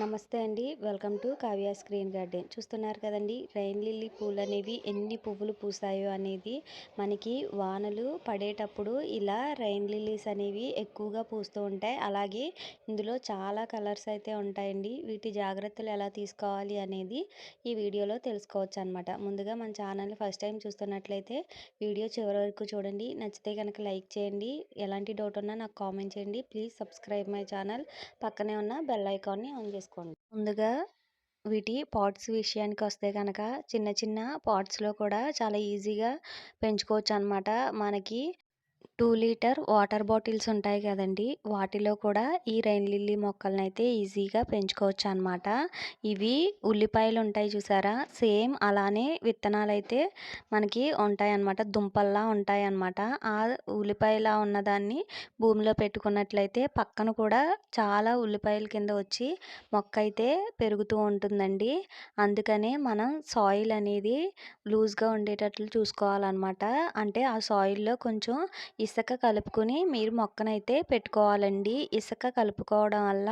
నమస్తే అండి. Welcome to Kavya screen garden. చూస్తున్నారు కదండి రైన్ లిల్లీ పూలు అనేవి ఎన్ని పువ్వులు పూసాయో అనేది మనకి వానలు పడేటప్పుడు ఇలా రైన్ లిల్లీస్ అనేవి ఎక్కువగా పూస్తూ ఉంటాయి. అలాగే ఇందులో చాలా కలర్స్ అయితే ఉంటాయండి. వీటి జాగ్రత్తలు ఎలా తీసుకోవాలి అనేది ఈ వీడియోలో తెలుసుకోవచ్చు అనమాట ముందుగా మన ఛానల్ని ఫస్ట్ టైం చూస్తున్నట్లయితే వీడియో చివరి వరకు చూడండి. నచ్చితే కనుక లైక్ చేయండి. ఎలాంటి డౌట్ ఉన్నా నాకు కామెంట్ చేయండి. Please subscribe my channel. పక్కనే ఉన్న బెల్ ఐకాన్ని ఆన్ చేసుకోండి చేసుకోండి. ముందుగా వీటి పాట్స్ విషయానికి వస్తే కనుక చిన్న చిన్న పాట్స్లో కూడా చాలా ఈజీగా పెంచుకోవచ్చు అనమాట మనకి టూ లీటర్ వాటర్ బాటిల్స్ ఉంటాయి కదండి. వాటిలో కూడా ఈ రైన్ లిల్లీ మొక్కలను అయితే ఈజీగా పెంచుకోవచ్చు అనమాట ఇవి ఉల్లిపాయలు ఉంటాయి చూసారా? సేమ్ అలానే విత్తనాలు అయితే మనకి ఉంటాయి అన్నమాట దుంపల్లా ఉంటాయి అన్నమాట ఆ ఉల్లిపాయలా ఉన్నదాన్ని భూమిలో పెట్టుకున్నట్లయితే పక్కన కూడా చాలా ఉల్లిపాయల కింద వచ్చి మొక్క అయితే పెరుగుతూ ఉంటుందండి. అందుకనే మనం సాయిల్ అనేది లూజ్గా ఉండేటట్లు చూసుకోవాలన్నమాట అంటే ఆ సాయిల్లో కొంచెం ఇసుక కలుపుకొని మీరు మొక్కనైతే పెట్టుకోవాలండి. ఇసుక కలుపుకోవడం వల్ల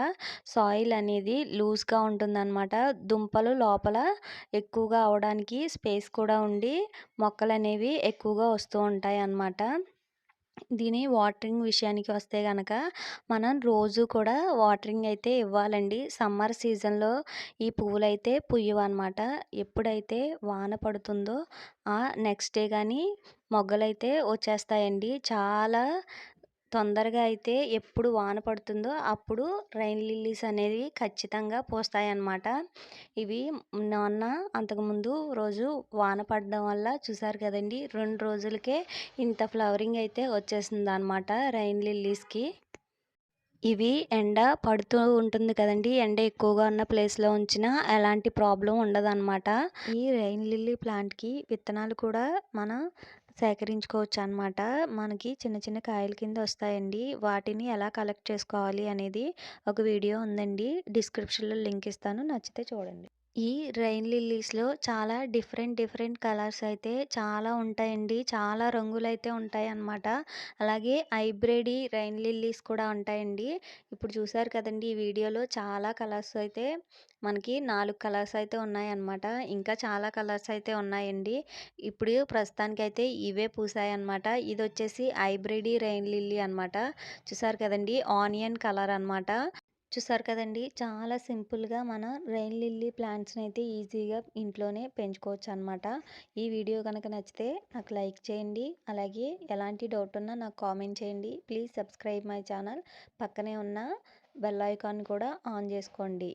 సాయిల్ అనేది లూజ్గా ఉంటుందన్నమాట. దుంపలు లోపల ఎక్కువగా అవడానికి స్పేస్ కూడా ఉండి మొక్కలు అనేవి ఎక్కువగా వస్తూ ఉంటాయి అన్నమాట దీని వాటరింగ్ విషయానికి వస్తే కనుక మనం రోజు కూడా వాటరింగ్ అయితే ఇవ్వాలండి. సమ్మర్ సీజన్లో ఈ పువ్వులు అయితే పుయ్యవన్నమాట. ఎప్పుడైతే వాన పడుతుందో ఆ నెక్స్ట్ డే కానీ మొగ్గలైతే వచ్చేస్తాయండి. చాలా తొందరగా అయితే ఎప్పుడు వాన పడుతుందో అప్పుడు రైన్ లిల్లీస్ అనేవి ఖచ్చితంగా పోస్తాయి అన్నమాట ఇవి నాన్న అంతకుముందు రోజు వాన పడడం వల్ల చూసారు కదండి రెండు రోజులకే ఇంత ఫ్లవరింగ్ అయితే వచ్చేసింది అనమాట రైన్ లిల్లీస్కి. ఇవి ఎండ పడుతూ ఉంటుంది కదండి. ఎండ ఎక్కువగా ఉన్న ప్లేస్లో ఉంచినా ఎలాంటి ప్రాబ్లం ఉండదన్నమాట. ఈ రైన్ లిల్లీ ప్లాంట్కి విత్తనాలు కూడా మనం సేకరించుకోవచ్చు అనమాట మనకి చిన్న చిన్న కాయల కింద వస్తాయండి. వాటిని ఎలా కలెక్ట్ చేసుకోవాలి అనేది ఒక వీడియో ఉందండి. డిస్క్రిప్షన్లో లింక్ ఇస్తాను. నచ్చితే చూడండి. ఈ రైన్ లిల్లీస్లో చాలా డిఫరెంట్ డిఫరెంట్ కలర్స్ అయితే చాలా ఉంటాయండి. చాలా రంగులు అయితే ఉంటాయి అన్నమాట అలాగే హైబ్రిడ్ రైన్ లిల్లీస్ కూడా ఉంటాయండి. ఇప్పుడు చూసారు కదండి ఈ వీడియోలో చాలా కలర్స్ అయితే మనకి నాలుగు కలర్స్ అయితే ఉన్నాయన్నమాట. ఇంకా చాలా కలర్స్ అయితే ఉన్నాయండి. ఇప్పుడు ప్రస్తుతానికైతే ఇవే పూసాయి అనమాట ఇది వచ్చేసి హైబ్రిడ్ రైన్ లిల్లీ అనమాట చూసారు కదండి ఆనియన్ కలర్ అనమాట చూసారు కదండి! చాలా సింపుల్గా మన రైన్ లిల్లీ ప్లాంట్స్ని అయితే ఈజీగా ఇంట్లోనే పెంచుకోవచ్చు అనమాట ఈ వీడియో కనుక నచ్చితే నాకు లైక్ చేయండి. అలాగే ఎలాంటి డౌట్ ఉన్నా నాకు కామెంట్ చేయండి. Please subscribe my channel. పక్కనే ఉన్న బెల్ ఐకాన్ కూడా ఆన్ చేసుకోండి.